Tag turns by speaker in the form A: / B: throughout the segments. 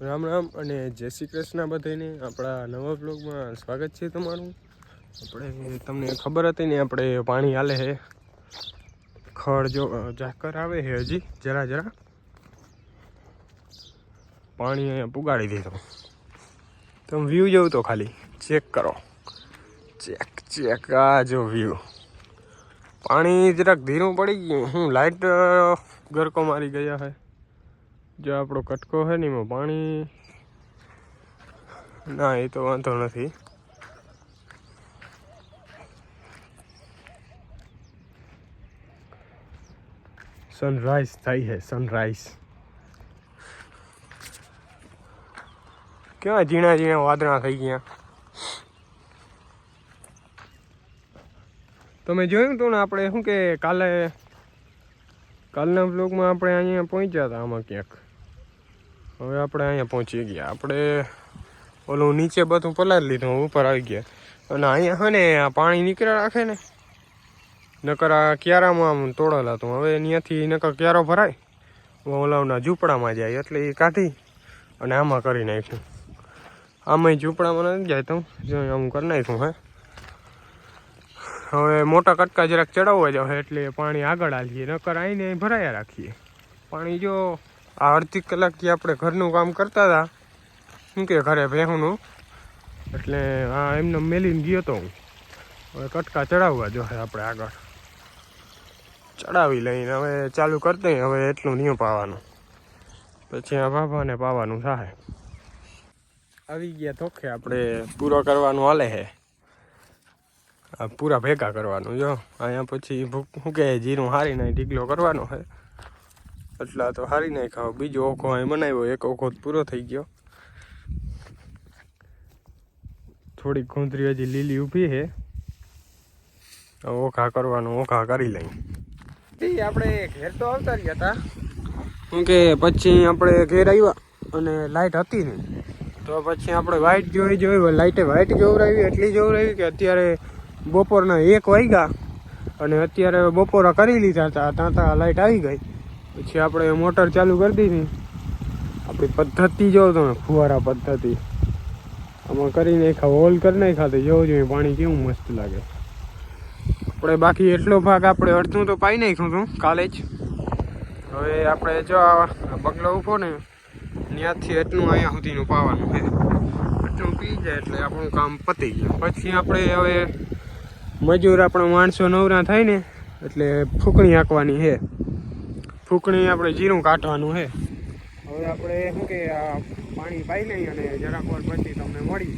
A: રામ રામ અને જય શ્રી કૃષ્ણ બધાને આપણા નવા બ્લોગમાં સ્વાગત છે તમારું. આપણે તમને ખબર હતી ને, આપણે પાણી હાલે છે. ખડ જો ઝાકર આવે છે હજી, જરા જરા. પાણી અહીંયા પુગાડી દીધું. તમે વ્યૂ જોવું તો ખાલી. ચેક કરો. ચેક ચેક આ જો વ્યૂ પાણી જરાક ધીરું પડી ગયું. હું લાઇટ ગરકો મારી ગયા છે જો આપણો કટકો છે ને, એમાં પાણી ના, એ તો વાંધો નથી. સનરાઈઝ થઈ છે સનરાઈઝ ક્યાં ઝીણા ઝીણા વાદળા થઈ ગયા? તમે જોયું હતું ને આપણે શું કે કાલે, કાલના બ્લોગમાં આપણે અહીંયા પહોંચ્યા હતા આમાં ક્યાંક? હવે આપણે અહીંયા પહોંચી ગયા. આપણે ઓલું નીચે બધું પલાળી લીધું ઉપર આવી ગયા. અને અહીંયા છે ને, આ પાણી નીકળ્યા રાખે ને. નકર આ ક્યારામાં આમ તોડેલા હતું હવે ત્યાંથી નકર ક્યારો ભરાય. ઓલાવના ઝૂંપડામાં જાય, એટલે એ કાઢી અને આમાં કરી નાખ્યું. આમાંય ઝૂંપડામાં નથી જાય તો જો આમ કરી નાખ્યું, હે. હવે મોટા કટકા જરાક ચડાવવા જાવ એટલે પાણી આગળ આવીએ નકર આવીને ભરાયા રાખીએ. પાણી જો આ અડધી કલાકથી આપણે ઘરનું કામ કરતા હતા. શું કે ઘરે ભેહુંનું એટલે આ એમને મેલીને ગયો તો હું. હવે કટકા ચડાવવા જો આપણે આગળ. ચડાવી લઈને હવે ચાલુ કરતા હવે એટલું નહીં પાવાનું. પછી આ બાબાને પાવાનું થાય. આવી ગયા ધોખે આપણે પૂરો કરવાનું હાલે છે આ પૂરા ભેગા કરવાનું જો. અહીંયા પછી શું કે, જીરું હારીને ઢીકલો કરવાનો છે એટલા તો હારી નાખ્યા. બીજો ઓખો અહીં બનાવ્યો. એક ઓખો પૂરો થઈ ગયો. થોડીક ખૂંતરી હજી લીલી ઊભી છે. ઓખા કરવાનું ઓખા કરી લઈ. આપણે ઘેર તો આવતા રહ્યા હતા. શું કે પછી આપણે ઘેર આવ્યા અને લાઇટ હતી નહીં. તો પછી આપણે વ્હાઇટ જોઈ જોઈ લાઇટે વ્હાઇટ જોવરાવી એટલી જોવરાવી કે અત્યારે બપોરના એક વાગ્યા અને અત્યારે બપોરા કરી લીધા હતા. ત્યાં ત્યાં લાઇટ આવી ગઈ. પછી આપણે મોટર ચાલુ કરી દીધી. આપણી પદ્ધતિ જો તમે, ફુવારા પદ્ધતિ. આમાં કરી નાખ્યા હોલ કરી નાખ્યા તો જોવું જોઈએ પાણી કેવું મસ્ત લાગે. આપણે બાકી એટલો ભાગ આપણે અડધું તો પાઈ નાખ્યું હતું, કાલે જ. હવે આપણે જો આ બગલો ઊભો ને, ત્યાંથી એટલું અહીંયા સુધીનું પાવાનું છે. એટલું પી જાય એટલે આપણું કામ પતી ગયું. પછી આપણે હવે મજૂર આપણા માણસો નવરા થાય ને, એટલે ફૂકણી હાંકવાની છે. ફૂકણી આપણે જીરું કાઢવાનું છે. હવે આપણે શું કે પાણી પાઈ લઈ અને જરાક વાર પછી તમને મળી.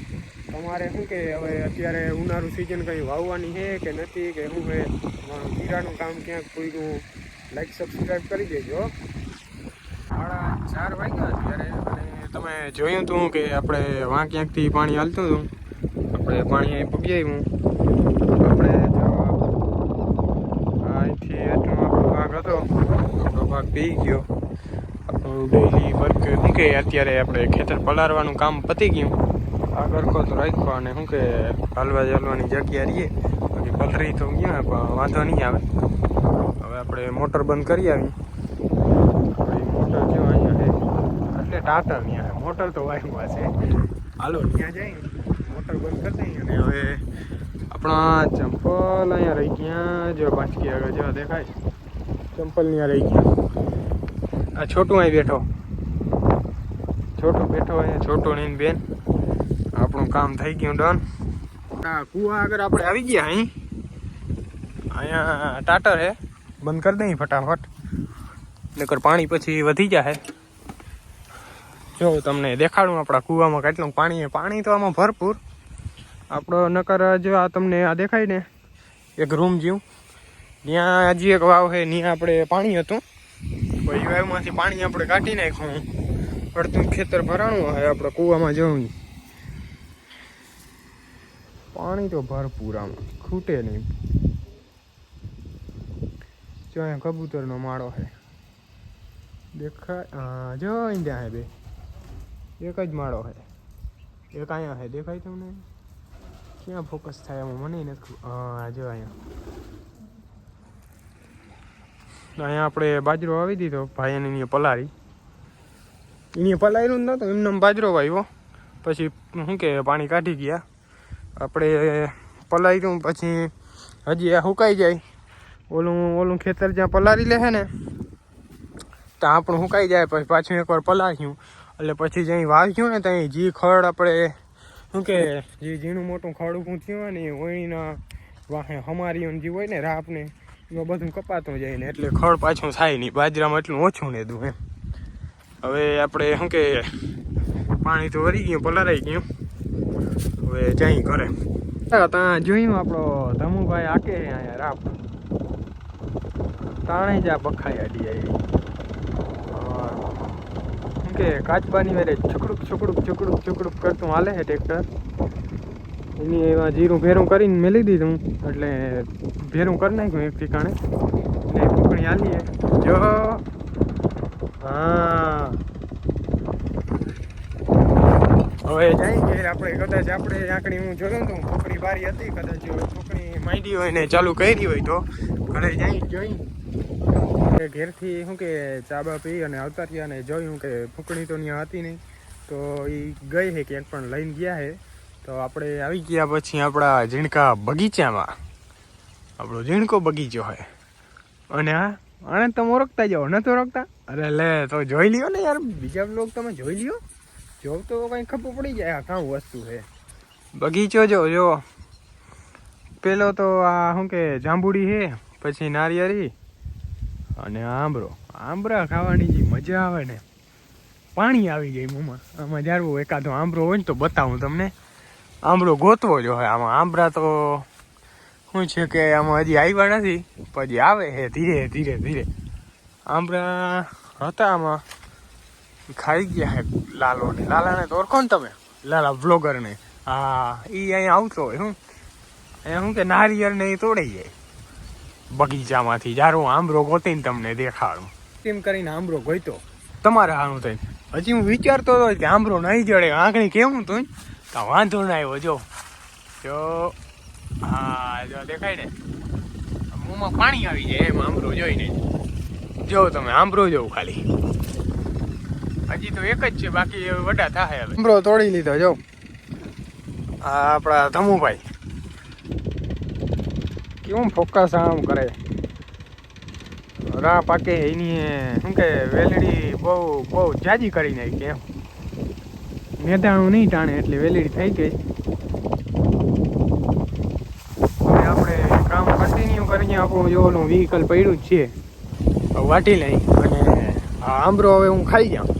A: તમારે શું કે હવે અત્યારે ઉનાળું સિઝન કંઈ વાવવાની છે કે નથી કે શું કે કીરાનું કામ ક્યાંક પૂર્યું લાઈક સબસ્ક્રાઈબ કરી દેજો. સાડા ચાર વાગ્યા અત્યારે અને તમે જોયું હતું કે આપણે વાં ક્યાંકથી પાણી હાલતું હતું. આપણે પાણી અહીં પગી આવ્યું આપણે જો અહીંથી એટલો આપણો ભાગ હતો આપણો પી ગયો. આપણું ડેલી વર્ક કે અત્યારે આપણે ખેતર પલાળવાનું કામ પતી ગયું. આગળ ગરકો તો રાખ્યો અને શું કે હાલવા ચાલવાની જગ્યા રહીએ. બાકી પલરી તો ગયા પણ વાંધો નહીં આવે. હવે આપણે મોટર બંધ કરી આવી મોટર જો અહીંયા એટલે ટાટર ત્યાં મોટર તો વાયમાં છે. હાલો, ત્યાં જઈ મોટર બંધ કરી દઈએ અને હવે આપણા ચંપલ અહીંયા રહી ગયા. જો પાંચકી આગળ જેવા દેખાય. ચંપલ ત્યાં રહી ગયા. આ છોટું અહીં બેઠો. છોટું બેઠો અહીંયા, છોટું નહીં બેન. આપણું કામ થઈ ગયું ડન. આ કુવા આગળ આપણે આવી ગયા અહીં. અહીંયા ટાટર હે. બંધ કરી દઈ ફટાફટ. નકર પાણી પછી વધી જાય જો તમને દેખાડું આપણા કૂવામાં કેટલું પાણી પાણી તો આમાં ભરપૂર. આપણો નકર જો આ તમને આ દેખાય ને, એક રૂમ જેવું. ત્યાં હજી એક વાવ છે ત્યાં આપણે પાણી હતું. પછી પાણી આપણે કાઢી નાખ્યું અડધું ખેતર ભરાણું હોય, આપણે કૂવામાં જવું પાણી તો ભરપૂર આમાં ખૂટે નહીં. જો અહીંયા કબૂતરનો માળો છે. દેખાય હા જો અહીં ત્યાં બે. એક જ માળો છે. એક અહીંયા છે. દેખાય તમને? ક્યાં ફોકસ થાય એમાં? મને નથી હા જો અહીંયા. અહીંયા આપણે બાજરો વાવી દીધો. ભાઈ એને પલારી એની પલાયેલું જ નહોતું. એમને બાજરો વાવ્યો. પછી શું કે, પાણી કાઢી ગયા. આપણે પલાળી દઉં પછી હજી આ સુકાઈ જાય. ઓલું ઓલું ખેતર જ્યાં પલારી લે છે ને, ત્યાં આપણું સુકાઈ જાય. પછી પાછું એકવાર પલાળ્યું. એટલે પછી જ્યાં વાવ્યું ને, ત્યાં જી ખડ આપણે, શું કે, જે ઝીણું મોટું ખડ ઊભું થયું હોય ને, એ ઓળીના વાહે હમારીઓ જે હોય ને, રાપને એમાં બધું કપાતું જાય ને એટલે ખડ પાછું થાય નહીં. બાજરામાં એટલું ઓછું ને દઉં એમ. હવે આપણે શું કે પાણી તો વરી ગયું પલારાઈ ગયું. હવે જઈ ઘરે. ત્યાં જોયું આપણો ધમુભાઈ આકે અહીંયા રાપ. તાણે જ આ બખાઈ અડી આવી શું કે કાચબાની વેરે છુકડુક છુકડુક છુકડુક છુકડુક કરતું હાલે છે ટ્રેક્ટર. એની એમાં જીરું ભેરું કરીને મેલી દીધું. એટલે ભેરું કરી નાખ્યું એક ઠેકાણે. ને કુકણી હાલીએ. જો હા. હવે જાય કે આપણે, કદાચ આપણે આંકડી હું જોયું તો કુકણી બારી હતી, કદાચ ફૂકણી માંડી હોય ને ચાલુ કરી હોય તો. ઘરે જઈ. જોઈ ઘેરથી શું કે ચા બા પી અને આવતા રહ્યા ને જોયું કે ફૂકણી તો ત્યાં હતી નહીં. તો એ ગઈ છે ક્યાંક પણ લઈને ગયા છે તો આપણે આવી ગયા પછી આપણા ઝીણકા બગીચામાં. આપણો ઝીણકો બગીચો હોય. અને હા આને તમે ઓળખતા જાઓ નતો ઓળખતા અરે લે, તો જોઈ લ્યો ને યાર, બીજા લોક તમે જોઈ લ્યો. જો તો કઈ ખબર પડી જાય, આ કાં વસ્તુ છે. બગીચો જો જો. પેલો તો આ શું કે, જાંબુડી છે, પછી નારિયેળી અને આંબરો. આંબરા ખાવાની જે મજા આવે ને, પાણી આવી ગઈ મોંમાં આમાં જારવું એકાદો આંબરો હોય ને તો બતાવું તમને. આંબળો ગોતવો જો હોય, આમાં આંબરા તો શું છે કે આમાં હજી આવ્યા નથી પછી આવે છે ધીરે ધીરે ધીરે. આંબરા હતા આમાં. ખાઈ ગયા હે લાલો ને લાલાને તો ઓળખો ને તમે? લાલા બ્લોગરને હા એ અહીંયા આવતો હોય શું અહીંયા શું કે નારિયેળને એ તોડી જાય બગીચામાંથી જારું આંબરો ગોતીને તમને દેખાડું. તેમ કરીને આંબરો ગોઈતો. તમારે હાનું થઈને હજી હું વિચારતો હતો કે આંબરો નહીં જડે. આંગણી કેવું તું? તો વાંધો ના આવ્યો જો. જો. હા જો દેખાય ને. મોંમાં પાણી આવી જાય, એમ આંબરો જોઈને જો તમે, આંબરો જોવું ખાલી. હજી તો એક જ છે, બાકી વડા થાય હવે. આંબરો તોડી લીધો, જો. આ આપણા ધમુભાઈ. કેવું ફોકસ આમ કરે? રા પાકે એની શું કે, વેલડી બહુ બહુ જાજી કરી નાખી એમ. મેદાણું નહીં ટાણે, એટલે વેલડી થઈ ગઈ હવે આપણે કામ કન્ટિન્યુ કરીને આપણું જો ઓલું વ્હીકલ પડ્યું જ છે. વાટી લઈ. અને આંબરો હવે હું ખાઈ જાઉં.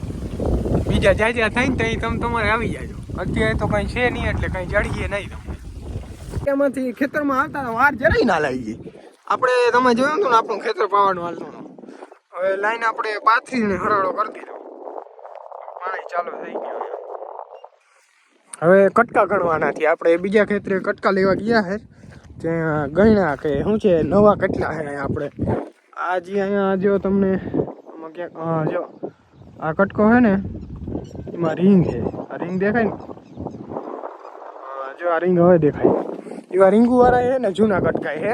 A: બીજા જ્યાં થાય ને ત્યાં તમે તમારે આવી જાજો. અત્યારે તો કંઈ છે નહીં એટલે કંઈ જડીએ નહીં તમને એમાંથી ખેતરમાં આવતા વાર જરાય ના લાગી આપણે તમે જોયું હતું ને આપણું ખેતર પાવાનું હાલતું હવે લાઈન આપણે પાથરીને હરાળો કરી દીધો. પાણી ચાલુ થઈ ગયું હવે કટકા ગણવાના થી આપણે બીજા ખેતરે કટકા લેવા ગયા છે. ત્યાં ગણ્યા કે શું છે, નવા કેટલા છે આપણે? આ જે અહીંયા જો તમને, આમાં ક્યાંક જો, આ કટકો છે ને, એમાં રિંગ છે આ રિંગ દેખાય ને? જો આ રિંગ હવે દેખાય. એવા રિંગુવાળા છે ને, જૂના કટકા છે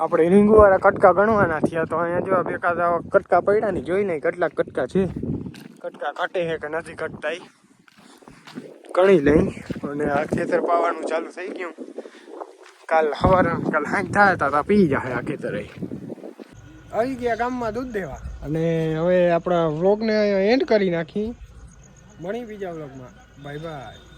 A: આપણે રિંગુવાળા કટકા ગણવાના થયા તો અહીંયા જો બેકાદ આવા કટકા પડ્યા ને જોઈ નહીં કેટલા કટકા છે. કટકા કટે છે કે નથી કટતા ગણી લઈ. અને આ ખેતર પાવાનું ચાલુ થઈ ગયું. કાલ સવારે કાલ હાંજ થાય તા તા પી જાય આ ખેતરે આવી ગયા ગામમાં દૂધ દેવા અને હવે આપણા વ્લોગને એન્ડ કરી નાખી મળી બીજા વ્લોગમાં બાય બાય